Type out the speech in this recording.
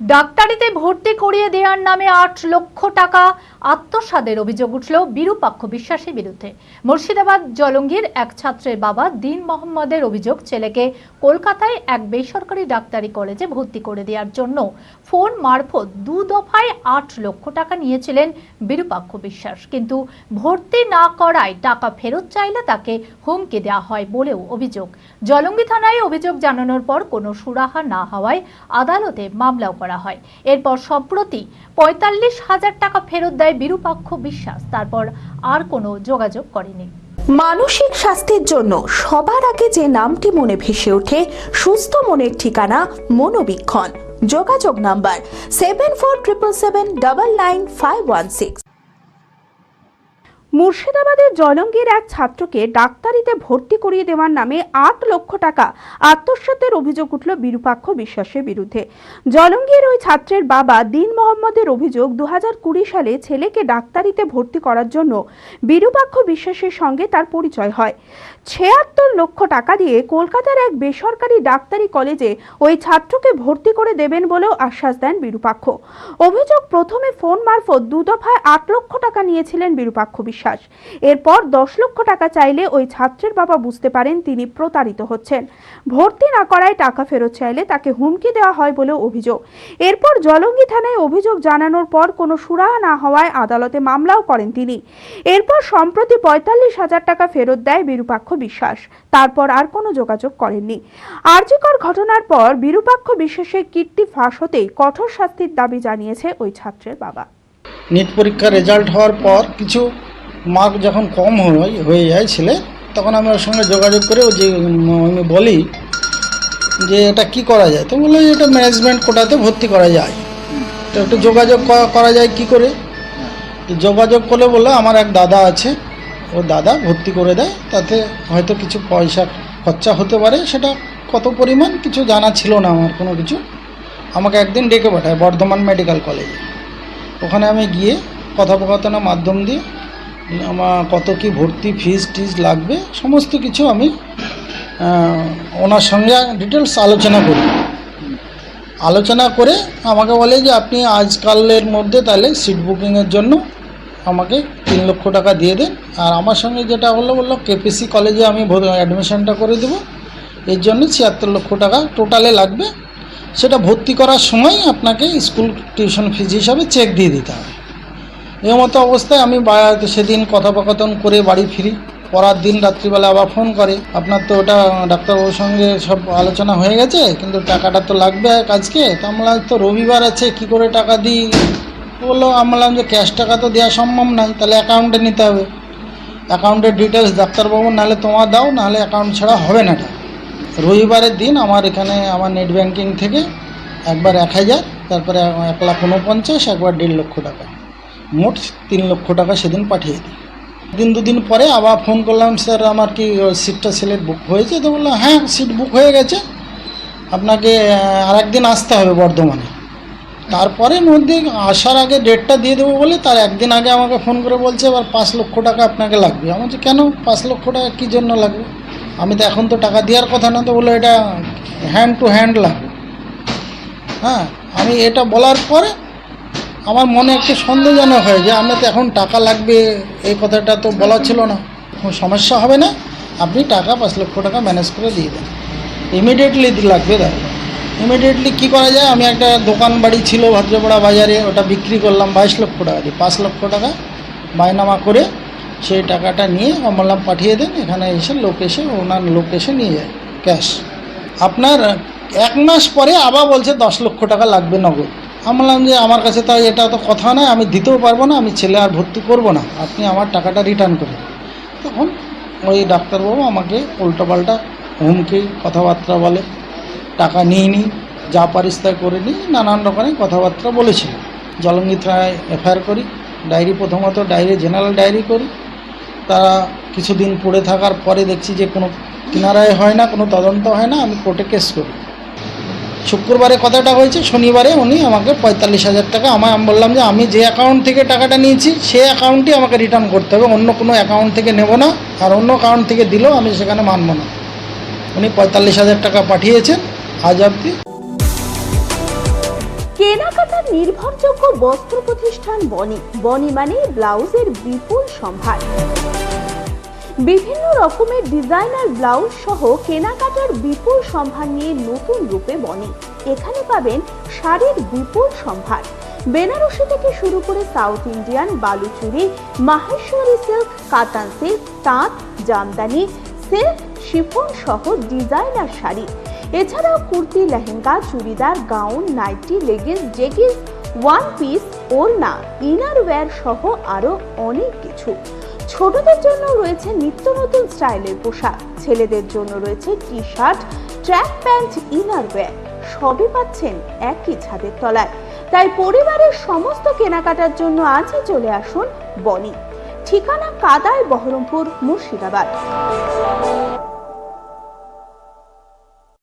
ডাক্তারিতে ভর্তি করিয়ে দেওয়ার নামে আট লক্ষ টাকা আত্মসাদের অভিযোগ উঠল বিরূপাক্ষ বিশ্বাসের বিরুদ্ধে। মুর্শিদাবাদ জলঙ্গির এক ছাত্রের বাবা দিন মোহাম্মদের অভিযোগ ছেলেকে কলকাতায় এক বেসরকারি ডাক্তারি কলেজে ভর্তি করে দেওয়ার জন্য ফোন মারফত দু দফায় আট লক্ষ টাকা নিয়েছিলেন বিরূপাক্ষ বিশ্বাস। কিন্তু ভর্তি না করায় টাকা ফেরত চাইলে তাকে হুমকি দেওয়া হয় বলেও অভিযোগ। জলঙ্গি থানায় অভিযোগ জানানোর পর কোনো সুরাহা না হওয়ায় আদালতে মামলাও করা হয়। এরপর সম্প্রতি পঁয়তাল্লিশ হাজার টাকা ফেরত দেয় বিরূপাক্ষ বিশ্বাস। তারপর আর কোনো যোগাযোগ করেনি। মানসিক স্বাস্থ্যের জন্য সবার আগে যে নামটি মনে ভেসে ওঠে, সুস্থ মনের ঠিকানা মনোবীক্ষণ। যোগাযোগ number seven four triple seven double nine five one six মুর্শিদাবাদের জলঙ্গির এক ছাত্রকে ডাক্তারিতে ভর্তি করিয়ে দেওয়ার নামে আট লক্ষ টাকা আত্মসাতের অভিযোগ উঠল বিরূপাক্ষ বিশ্বাসের বিরুদ্ধে। জলঙ্গির ওই ছাত্রের বাবা দিন মোহাম্মদের অভিযোগ দু সালে ছেলেকে ডাক্তারিতে ভর্তি করার জন্য বিরূপাক্ষ বিশ্বাসের সঙ্গে তার পরিচয় হয়। ছিয়াত্তর লক্ষ টাকা দিয়ে কলকাতার এক বেসরকারি ডাক্তারি কলেজে ওই ছাত্রকে ভর্তি করে দেবেন বলেও আশ্বাস দেন বিরূপাক্ষ। অভিযোগ প্রথমে ফোন মারফত দু দফায় আট লক্ষ টাকা নিয়েছিলেন বিরূপাক্ষ বিশ্বাস। এরপর দশ লক্ষ টাকা চাইলে ওই ছাত্রের বাবা বুঝতে পারেন তিনি প্রতারিত হচ্ছেন। ভর্তি না করায় টাকা ফেরত চাইলে তাকে হুমকি দেওয়া হয় বলেও অভিযোগ। এরপর জলঙ্গি থানায় অভিযোগ জানানোর পর কোনো সুরাহা না হওয়ায় আদালতে মামলাও করেন তিনি। এরপর সম্প্রতি পঁয়তাল্লিশ হাজার টাকা ফেরত দেয় বিরূপাক্ষ বিশ্বাস। তারপর আর কোনো যোগাযোগ করেননি। আর্যিকর ঘটনার পর বিরূপাক্ষ বিশ্বাসের কীর্তি ফাঁস হতেই কঠোর শাস্তির দাবি জানিয়েছে ওই ছাত্রের বাবা। নিট পরীক্ষার রেজাল্ট হওয়ার পর কিছু মার্ক যখন কম হয় হয়ে যায় ছেলে, তখন আমি ওর সঙ্গে যোগাযোগ করে ও যে, আমি বলি যে, এটা কি করা যায়? তো বলল, এটা ম্যানেজমেন্ট কোটাতে ভর্তি করা যায়। তো একটু যোগাযোগ করা যায় কি করে? যোগাযোগ করলে বলল, আমার এক দাদা আছে, ও দাদা ভর্তি করে দেয়, তাতে হয়তো কিছু পয়সা খরচা হতে পারে, সেটা কত পরিমাণ কিছু জানা ছিল না আমার, কোনো কিছু। আমাকে একদিন ডেকে পাঠায়, বর্ধমান মেডিকেল কলেজে। ওখানে আমি গিয়ে কথোপকথনের মাধ্যম দিয়ে আমার কত কি ভর্তি ফিজ টিজ লাগবে, সমস্ত কিছু আমি ওনার সঙ্গে ডিটেলস আলোচনা করি। আলোচনা করে আমাকে বলে যে, আপনি আজকালের মধ্যে তাহলে সিট বুকিংয়ের জন্য আমাকে তিন লক্ষ টাকা দিয়ে দেন। আর আমার সঙ্গে যেটা হলো, বলল কেপিসি কলেজে আমি অ্যাডমিশনটা করে দেবো। এর জন্য ছিয়াত্তর লক্ষ টাকা টোটালে লাগবে। সেটা ভর্তি করার সময় আপনাকে স্কুল টিউশন ফিজ হিসাবে চেক দিয়ে দিতে হবে। এই মতো অবস্থায় আমি সেদিন কথোপকথন করে বাড়ি ফিরি। পরার দিন রাত্রিবেলা আবার ফোন করে, আপনার তো ওটা ডাক্তারবাবুর সঙ্গে সব আলোচনা হয়ে গেছে, কিন্তু টাকাটা তো লাগবে আজকে তো আমরা তো রবিবার আছে, কি করে টাকা দিই? বলল আমি বললাম যে ক্যাশ টাকা তো দেওয়া সম্ভব নয় তাহলে অ্যাকাউন্টে নিতে হবে। অ্যাকাউন্টের ডিটেলস ডাক্তারবাবু, নাহলে তোমার দাও, নাহলে অ্যাকাউন্ট ছাড়া হবে না রবিবারের দিন আমার এখানে, আমার নেট ব্যাংকিং থেকে একবার এক হাজার, তারপরে এক লাখ উনপঞ্চাশ, একবার দেড় লক্ষ টাকা। মোট তিন লক্ষ টাকা সেদিন পাঠিয়ে দিই। দিন দুদিন পরে আবার ফোন করলাম, স্যার, আমার কি সিটটা ছেলের বুক হয়েছে? তো বলল হ্যাঁ সিট বুক হয়ে গেছে। আপনাকে আর একদিন আসতে হবে বর্ধমানে। তারপরে মধ্যে আসার আগে ডেটটা দিয়ে দেবো বলে তার একদিন আগে আমাকে ফোন করে বলছে, এবার পাঁচ লক্ষ টাকা আপনাকে লাগবে। আমার বলছি, কেন? পাঁচ লক্ষ টাকা কী জন্য লাগবে? আমি তো এখন তো টাকা দেওয়ার কথা না, তো বলল, এটা হ্যান্ড টু হ্যান্ড লাগবে। হ্যাঁ আমি এটা বলার পরে আমার মনে একটু সন্দেহজনক হয় যে আমরা তো এখন টাকা লাগবে, এই কথাটা তো বলা ছিল না। কোনো সমস্যা হবে না। আপনি টাকা পাঁচ লক্ষ টাকা ম্যানেজ করে দিয়ে দেন। ইমিডিয়েটলি লাগবে দাদা ইমিডিয়েটলি কী করা যায়? আমি একটা দোকান বাড়ি ছিল ভদ্রপাড়া বাজারে, ওটা বিক্রি করলাম বাইশ লক্ষ টাকা দিয়ে। পাঁচ লক্ষ টাকা বায়নামা করে সেই টাকাটা নিয়ে আমি পাঠিয়ে দেন। এখানে এসে লোক এসে, ওনার লোক এসে নিয়ে যায়। ক্যাশ। আপনার এক মাস পরে আবার বলছে দশ লক্ষ টাকা লাগবে নগদ। আমি বললাম যে আমার কাছে তো এটা তো কথা নয়, আমি দিতেও পারব না, আমি ছেলে আর ভর্তি করব না। আপনি আমার টাকাটা রিটার্ন করুন। তখন ওই ডাক্তারবাবু আমাকে উল্টোপাল্টা হুমকি, কথাবার্তা বলে, টাকা নিই নি যা পারিস তাই করে নিই, নানান রকমের কথাবার্তা বলেছিল। জলঙ্গি থানায় এফআইআর করি, ডায়েরি প্রথমত ডায়েরি, জেনারেল ডায়েরি করি। তারা কিছুদিন পড়ে থাকার পরে দেখছি যে কোনো কিনারায় হয় না, কোনো তদন্ত হয় না, আমি কোর্টে কেস করি। শুক্রবারে কথাটা হয়েছে, শনিবারে উনি আমাকে পঁয়তাল্লিশ হাজার টাকা আমায় আমি বললাম যে আমি যে অ্যাকাউন্ট থেকে টাকাটা নিয়েছি সেই অ্যাকাউন্টই আমাকে রিটার্ন করতে হবে, অন্য কোনো অ্যাকাউন্ট থেকে নেব না, আর অন্য অ্যাকাউন্ট থেকে দিলেও আমি সেখানে মানব না। উনি পঁয়তাল্লিশ হাজার টাকা পাঠিয়েছেন, আজ অবধি। কেনাকাটার নির্ভরযোগ্য বস্ত্র প্রতিষ্ঠান বনি বনি মানে ব্লাউজের বিপুল সম্ভার। বিভিন্ন রকমের ডিজাইনার ব্লাউজ সহ কেনাকাটার বিপুল সম্ভার নিয়ে নতুন রূপে বনে। এখানে পাবেন শাড়ির বিপুল সম্ভার। বেনারসি থেকে শুরু করে south Indian, Baluchari, Maheshwari silk, Katan silk, তাঁত, জামদানি, সিল্ক, শিফন সহ ডিজাইনার শাড়ি। এছাড়াও kurti, lehenga, churidar, gown, nightie leggings jeggings one piece, ওড়না ইনার ওয়্যার সহ আরও অনেক কিছু। ছোটদের জন্য রয়েছে নিত্য নতুন স্টাইলের পোশাক। ছেলেদের জন্য রয়েছে T shirt track pant, inner wear. সবই পাচ্ছেন একই ছাদের তলায়। তাই পরিবারের সমস্ত কেনাকাটার জন্য আজই চলে আসুন বনি। ঠিকানা কাদায় বহরমপুর মুর্শিদাবাদ।